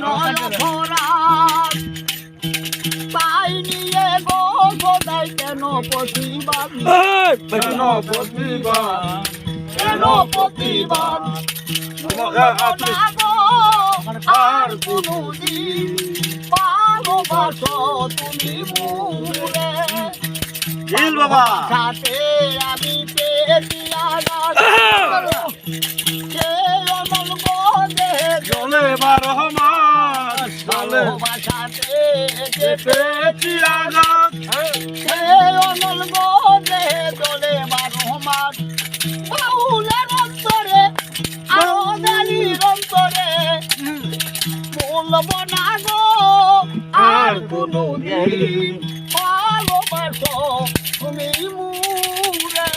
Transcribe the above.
ভালোবাসো? তাই নিয়ে গো সদাই কেন প্রতিবাদ কেন প্রতিবাদ কেন প্রতিবাদ আর কোনদিন ভালোবাসো তুমি মুরে বাবা সাথে বন্ধে চলে বারো মাস চলে ভালোবাসাতে পেয়েছি আঘাত। সে অমল বন্ধে চলে বারো মাস বাউলের অন্তরে আওদালির অন্তরে। বলব না গো আর কোনো দিন ভালোবাসো তুমি মুরে